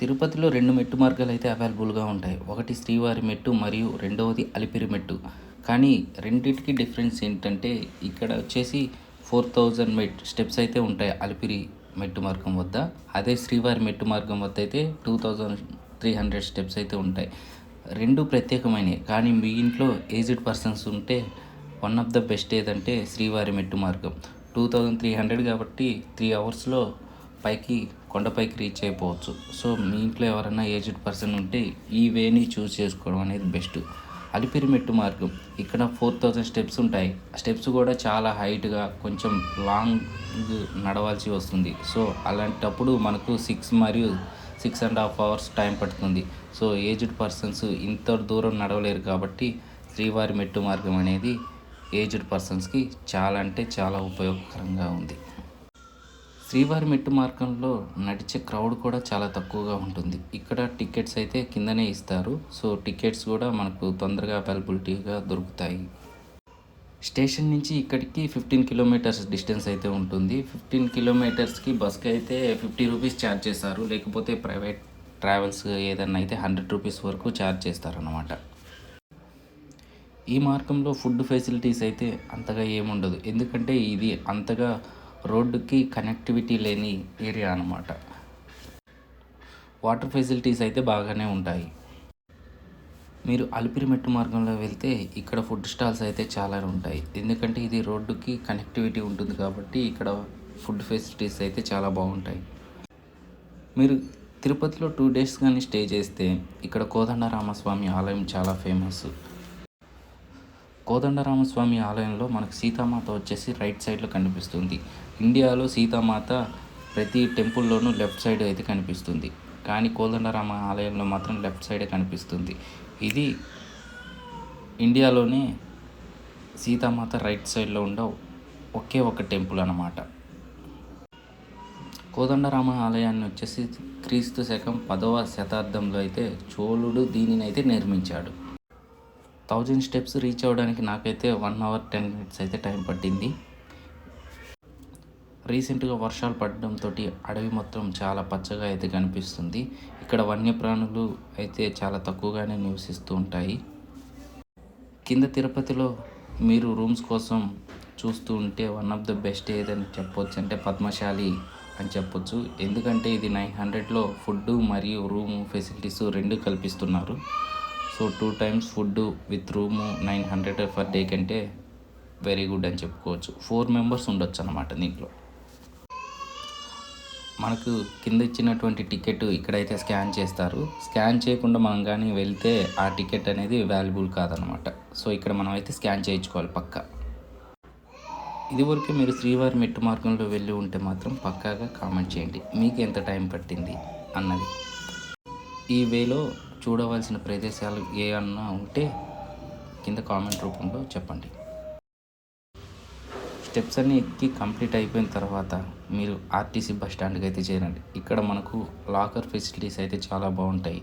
తిరుపతిలో రెండు మెట్టు మార్గాలు అయితే అవైలబుల్గా ఉంటాయి. ఒకటి శ్రీవారి మెట్టు మరియు రెండవది అలిపిరి మెట్టు. కానీ రెండింటికి డిఫరెన్స్ ఏంటంటే ఇక్కడ వచ్చేసి ఫోర్ థౌజండ్ మెట్ స్టెప్స్ అయితే ఉంటాయి అలిపిరి మెట్టు మార్గం వద్ద. అదే శ్రీవారి మెట్టు మార్గం వద్ద అయితే two thousand three hundred steps అయితే ఉంటాయి. రెండు ప్రత్యేకమైనవి కానీ మీ ఇంట్లో ఏజ్డ్ పర్సన్స్ ఉంటే వన్ ఆఫ్ ద బెస్ట్ ఏదంటే శ్రీవారి మెట్టు మార్గం. టూ థౌజండ్ త్రీ హండ్రెడ్ కాబట్టి త్రీ అవర్స్లో పైకి కొండపైకి రీచ్ అయిపోవచ్చు. సో మీ ఇంట్లో ఎవరైనా ఏజ్డ్ పర్సన్ ఉంటే ఈ వేని చూస్ చేసుకోవడం అనేది బెస్ట్ అలిపిరి మెట్టు మార్గం. ఇక్కడ ఫోర్ థౌజండ్ స్టెప్స్ ఉంటాయి. స్టెప్స్ కూడా చాలా హైట్గా కొంచెం లాంగ్ నడవాల్సి వస్తుంది. సో అలాంటప్పుడు మనకు సిక్స్ మరియు six and half hours time పడుతుంది. సో ఏజ్డ్ పర్సన్స్ ఇంత దూరం నడవలేరు కాబట్టి శ్రీవారి మెట్టు మార్గం అనేది ఏజ్డ్ పర్సన్స్కి చాలా అంటే చాలా ఉపయోగకరంగా ఉంది. శ్రీవారి మెట్టు మార్గంలో నడిచే క్రౌడ్ కూడా చాలా తక్కువగా ఉంటుంది. ఇక్కడ టికెట్స్ అయితే కిందనే ఇస్తారు. సో టికెట్స్ కూడా మనకు తొందరగా అవైలబిలిటీగా దొరుకుతాయి. స్టేషన్ నుంచి ఇక్కడికి ఫిఫ్టీన్ కిలోమీటర్స్ డిస్టెన్స్ అయితే ఉంటుంది. ఫిఫ్టీన్ కిలోమీటర్స్కి బస్కి అయితే ఫిఫ్టీ రూపీస్ ఛార్జ్ చేస్తారు. లేకపోతే ప్రైవేట్ ట్రావెల్స్ ఏదన్నా అయితే హండ్రెడ్ రూపీస్ వరకు ఛార్జ్ చేస్తారన్నమాట. ఈ మార్గంలో ఫుడ్ ఫెసిలిటీస్ అయితే అంతగా ఏముండదు. ఎందుకంటే ఇది అంతగా రోడ్డుకి కనెక్టివిటీ లేని ఏరియా అనమాట వాటర్ ఫెసిలిటీస్ అయితే బాగానే ఉంటాయి. మీరు అలిపిరి మెట్టు మార్గంలో వెళ్తే ఇక్కడ ఫుడ్ స్టాల్స్ అయితే చాలా ఉంటాయి. ఎందుకంటే ఇది రోడ్డుకి కనెక్టివిటీ ఉంటుంది కాబట్టి ఇక్కడ ఫుడ్ ఫెసిలిటీస్ అయితే చాలా బాగుంటాయి. మీరు తిరుపతిలో టూ డేస్ కానీ స్టే చేస్తే ఇక్కడ కోదండరామస్వామి ఆలయం చాలా ఫేమస్. కోదండరామస్వామి ఆలయంలో మనకు సీతామాత వచ్చేసి రైట్ సైడ్లో కనిపిస్తుంది. ఇండియాలో సీతామాత ప్రతి టెంపుల్లోనూ లెఫ్ట్ సైడ్ అయితే కనిపిస్తుంది. కానీ కోదండరామ ఆలయంలో మాత్రం లెఫ్ట్ సైడే కనిపిస్తుంది. ఇది ఇండియాలోనే సీతామాత రైట్ సైడ్లో ఉండే ఒకే ఒక టెంపుల్ అన్నమాట. కోదండరామ ఆలయాన్ని వచ్చేసి క్రీస్తు శకం పదవ శతాబ్దంలో అయితే చోళుడు దీనిని అయితే నిర్మించాడు. థౌజండ్ స్టెప్స్ రీచ్ అవ్వడానికి నాకైతే వన్ అవర్ టెన్ మినిట్స్ అయితే టైం పట్టింది. రీసెంట్గా వర్షాలు పడడంతో అడవి మొత్తం చాలా పచ్చగా అయితే కనిపిస్తుంది. ఇక్కడ వన్యప్రాణులు అయితే చాలా తక్కువగానే నివసిస్తూ ఉంటాయి. కింద తిరుపతిలో మీరు రూమ్స్ కోసం చూస్తూ ఉంటే వన్ ఆఫ్ ద బెస్ట్ ఏదని చెప్పొచ్చు. అంటే పద్మశాలి అని చెప్పొచ్చు. ఎందుకంటే ఇది నైన్ హండ్రెడ్లో ఫుడ్ మరియు రూము ఫెసిలిటీస్ రెండు కల్పిస్తున్నారు. So two times food with room nine hundred per day కంటే వెరీ గుడ్ అని చెప్పుకోవచ్చు. ఫోర్ మెంబర్స్ ఉండొచ్చు అనమాట దీంట్లో. మనకు కింద ఇచ్చినటువంటి టికెట్ ఇక్కడైతే స్కాన్ చేస్తారు. స్కాన్ చేయకుండా మనం కానీ వెళ్తే ఆ టికెట్ అనేది వాల్యుబుల్ కాదనమాట సో ఇక్కడ మనం అయితే స్కాన్ చేయించుకోవాలి పక్కా. ఇదివరకు మీరు శ్రీవారి మెట్టు మార్గంలో వెళ్ళి ఉంటే మాత్రం పక్కాగా కామెంట్ చేయండి. మీకు ఎంత టైం పట్టింది అన్నది. ఈ వేలో చూడవలసిన ప్రదేశాలు ఏ అన్నా ఉంటే కింద కామెంట్ రూపంలో చెప్పండి. స్టెప్స్ అన్ని ఎక్కి కంప్లీట్ అయిపోయిన తర్వాత మీరు ఆర్టీసీ బస్ స్టాండ్కి అయితే చేరండి. ఇక్కడ మనకు లాకర్ ఫెసిలిటీస్ అయితే చాలా బాగుంటాయి.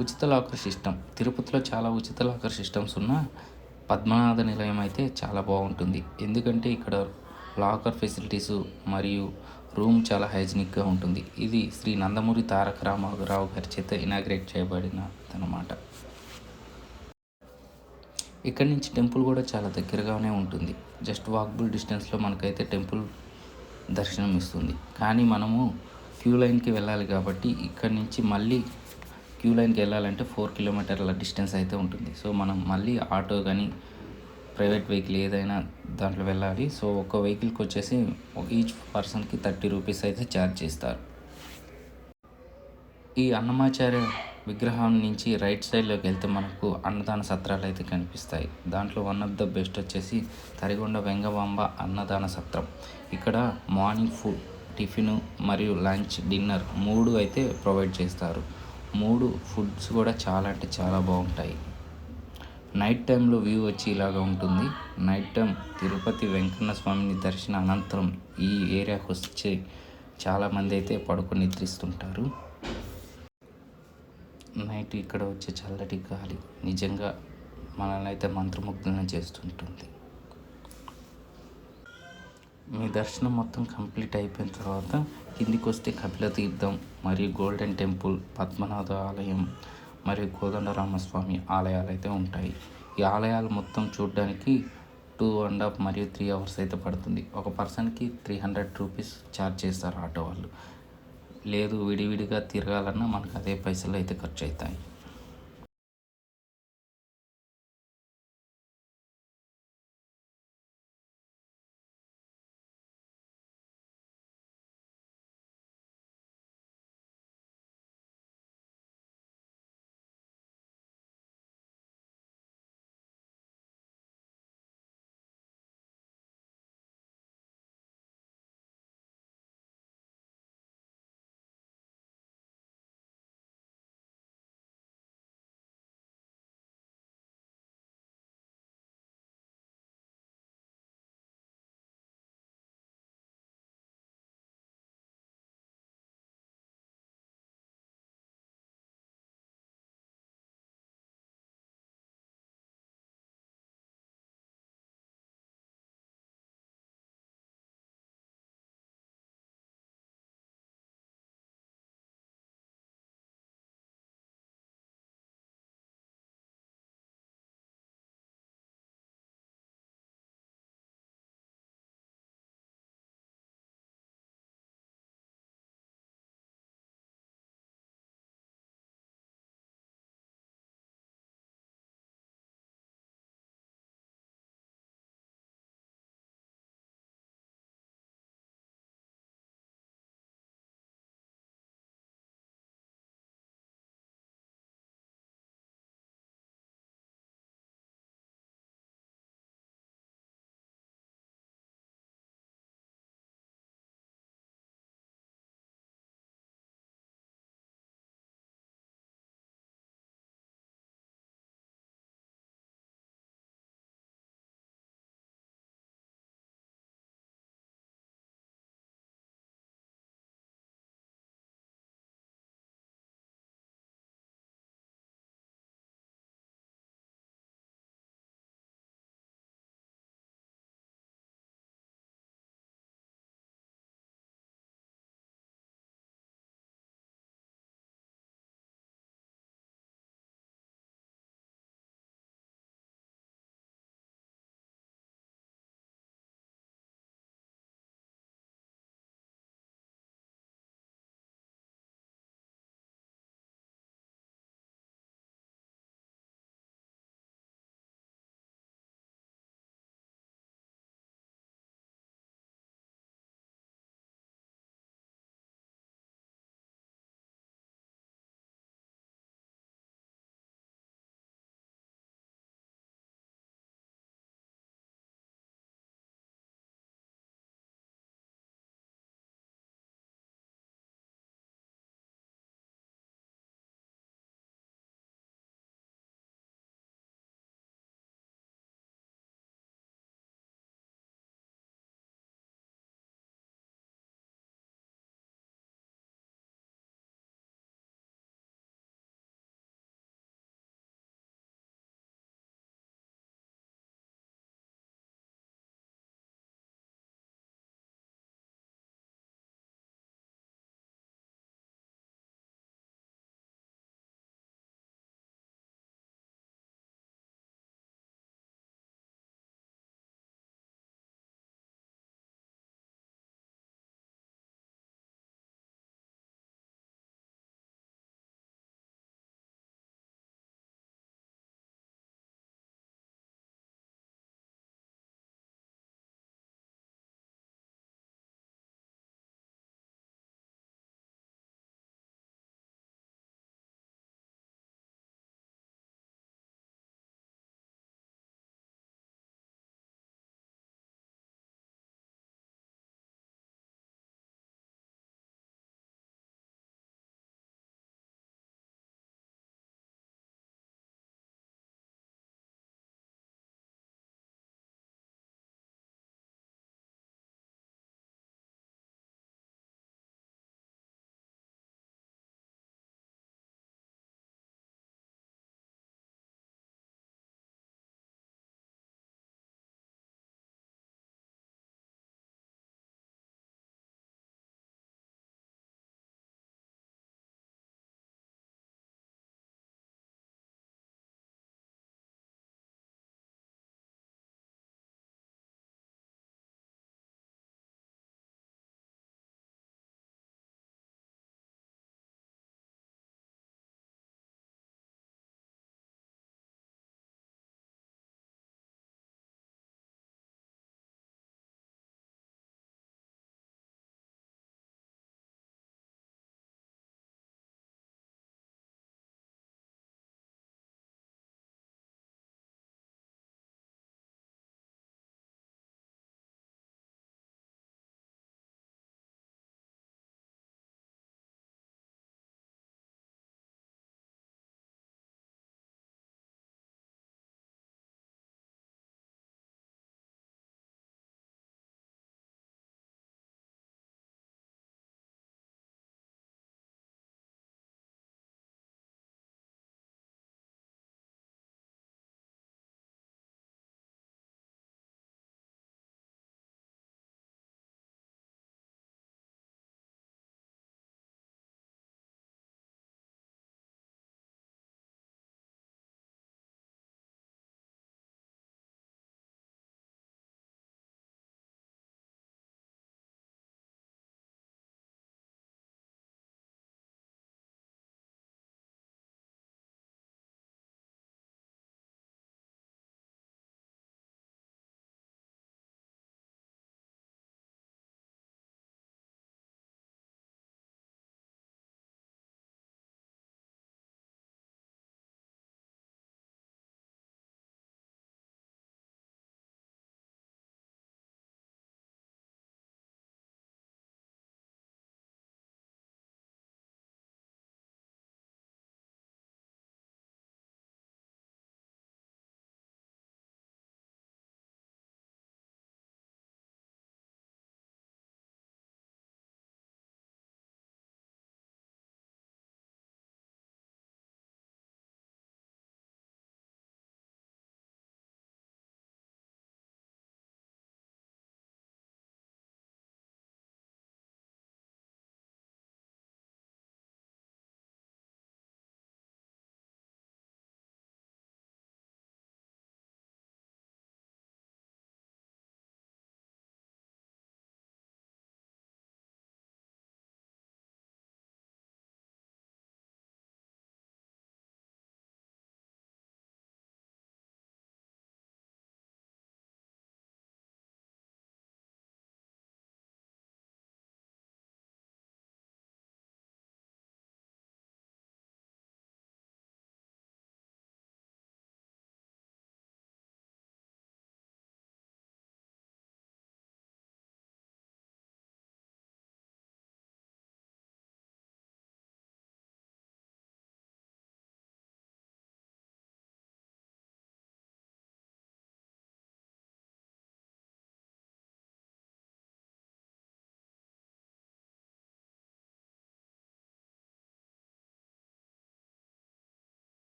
ఉచిత లాకర్ సిస్టమ్ తిరుపతిలో చాలా ఉచిత లాకర్ సిస్టమ్స్ ఉన్న పద్మనాథ నిలయం అయితే చాలా బాగుంటుంది. ఎందుకంటే ఇక్కడ లాకర్ ఫెసిలిటీస్ మరియు రూమ్ చాలా హైజీనిక్గా ఉంటుంది. ఇది శ్రీ నందమూరి తారక రామారావు గారి చేత ఇనాగ్రేట్ చేయబడిన అనమాట ఇక్కడి నుంచి టెంపుల్ కూడా చాలా దగ్గరగానే ఉంటుంది. జస్ట్ వాక్బుల్ డిస్టెన్స్లో మనకైతే టెంపుల్ దర్శనం ఇస్తుంది కానీ మనము క్యూ లైన్కి వెళ్ళాలి కాబట్టి ఇక్కడి నుంచి మళ్ళీ క్యూ లైన్కి వెళ్ళాలంటే ఫోర్ కిలోమీటర్ల డిస్టెన్స్ అయితే ఉంటుంది. సో మనం మళ్ళీ ఆటో కానీ ప్రైవేట్ వెహికల్ ఏదైనా దాంట్లో వెళ్ళాలి. సో ఒక వెహికల్కి వచ్చేసి ఈచ్ పర్సన్కి థర్టీ రూపీస్ అయితే ఛార్జ్ చేస్తారు. ఈ అన్నమాచార్య విగ్రహం నుంచి రైట్ సైడ్లోకి వెళ్తే మనకు అన్నదాన సత్రాలు అయితే కనిపిస్తాయి. దాంట్లో వన్ ఆఫ్ ద బెస్ట్ వచ్చేసి తరిగొండ వెంగబాంబ అన్నదాన సత్రం. ఇక్కడ మార్నింగ్ ఫుడ్ టిఫిన్ మరియు లంచ్ డిన్నర్ మూడు అయితే ప్రొవైడ్ చేస్తారు. మూడు ఫుడ్స్ కూడా చాలా అంటే చాలా బాగుంటాయి. నైట్ టైంలో వ్యూ వచ్చి ఇలాగా ఉంటుంది. నైట్ టైం తిరుపతి వెంకన్న స్వామిని దర్శన అనంతరం ఈ ఏరియాకి వచ్చి చాలామంది అయితే పడుకొని నిద్రిస్తుంటారు. నైట్ ఇక్కడ వచ్చే చల్లటి గాలి నిజంగా మనల్ని అయితే మంత్రముగ్ధులను చేస్తుంటుంది. మీ దర్శనం మొత్తం కంప్లీట్ అయిపోయిన తర్వాత కిందికి వస్తే కపిల తీర్థం మరియు గోల్డెన్ టెంపుల్ పద్మనాథ ఆలయం మరియు కోదండరామస్వామి ఆలయాలు అయితే ఉంటాయి. ఈ ఆలయాలు మొత్తం చూడడానికి టూ అండ్ హాఫ్ మరియు త్రీ అవర్స్ అయితే పడుతుంది. ఒక పర్సన్కి త్రీ హండ్రెడ్ రూపీస్ ఛార్జ్ చేస్తారు ఆటో వాళ్ళు. లేదు విడివిడిగా తిరగాలన్నా మనకు అదే పైసలు అయితే ఖర్చు అవుతాయి.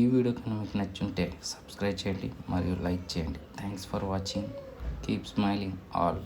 ఈ వీడియో కనుక మీకు నచ్చుంటే సబ్స్క్రైబ్ చేయండి మరియు లైక్ చేయండి. Thanks for watching keep smiling all